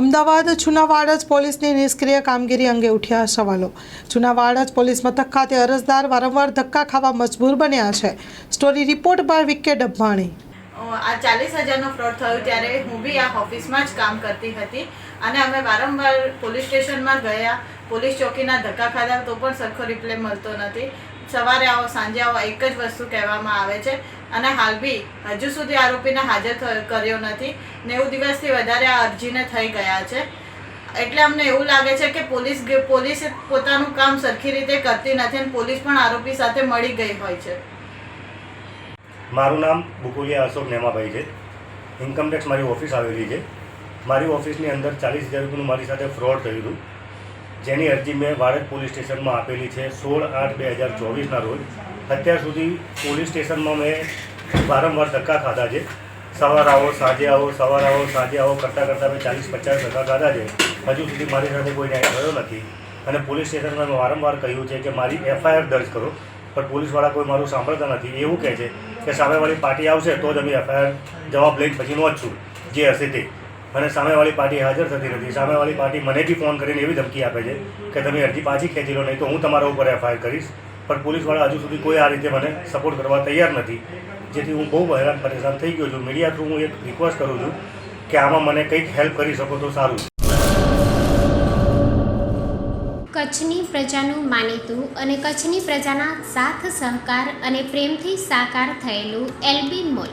અમદાવાદ જૂનાવાડજ પોલીસની નિષ્ક્રિય કામગીરી અંગે ઉઠ્યા સવાલો. જૂનાવાડજ પોલીસ મથક ખાતે અરજદાર વારંવાર ધક્કા ખાવા મજબૂર બન્યા છે. Story report by V K Dabbani. આ ચાલીસ હજારનો ફ્રોડ થયો ત્યારે હું બી આ ઓફિસમાં જ કામ કરતી હતી અને અમે વારંવાર પોલીસ સ્ટેશનમાં ગયા પોલીસ ચોકીના ધક્કા ખાધા તો પણ સરખો રિપ્લે મળતો નથી. સવારે આવો, સાંજે આવો, એક જ વસ્તુ કહેવામાં આવે છે. અને હાલ બી હજુ સુધી આરોપીને હાજર કર્યો નથી. નેવું દિવસથી વધારે આ અરજીને થઈ ગયા છે. એટલે અમને એવું લાગે છે કે પોલીસ પોલીસ પોતાનું કામ સરખી રીતે કરતી નથી અને પોલીસ પણ આરોપી સાથે મળી ગઈ હોય છે. મારું નામ બુકુલિયા અશોક નેમાભાઈ છે. ઇન્કમટેક્સ મારી ઓફિસ આવેલી છે. મારી ઓફિસની અંદર ચાલીસ હજાર રૂપિયાનું મારી સાથે ફ્રોડ થયું હતું. જેની અરજી મેં વાડજ પોલીસ સ્ટેશનમાં આપેલી છે સોળ આઠ બે હજાર ચોવીસના રોજ. અત્યાર સુધી પોલીસ સ્ટેશનમાં મેં વારંવાર ધક્કા ખાધા છે. સવાર આવો, સાંજે આવો, સવાર આવો, સાંજે આવો કરતાં કરતાં મેં ચાલીસ પચાસ ધક્કા ખાધા છે. હજુ સુધી મારી સાથે કોઈ ન્યાય થયો નથી. અને પોલીસ સ્ટેશનમાં મેં વારંવાર કહ્યું છે કે મારી એફઆઈઆર દર્જ કરો, પણ પોલીસવાળા કોઈ મારું સાંભળતા નથી. એવું કહે છે કે સામેવાળી પાર્ટી આવશે તો જ અમે એફઆઈઆર જવાબ લઈને પછી નોંધશું. જે હશે તે. અને સામેવાળી પાર્ટી હાજર થતી નથી. સામેવાળી પાર્ટી મને બી ફોન કરીને એવી ધમકી આપે છે કે તમે અરજી પાછી ખેંચી લો, નહીં તો હું તમારા ઉપર એફઆઈઆર કરીશ. પણ પોલીસવાળા હજુ સુધી કોઈ આ રીતે મને સપોર્ટ કરવા તૈયાર નથી. જેથી હું બહુ હેરાન પરેશાન થઈ ગયો છું. મીડિયા થ્રુ હું એક રિક્વેસ્ટ કરું છું કે આમાં મને કંઈક હેલ્પ કરી શકો તો સારું. કચ્છની પ્રજાનું માનીતું અને કચ્છની પ્રજાના સાથ સહકાર અને પ્રેમથી સાકાર થયેલું એલબી મોલ.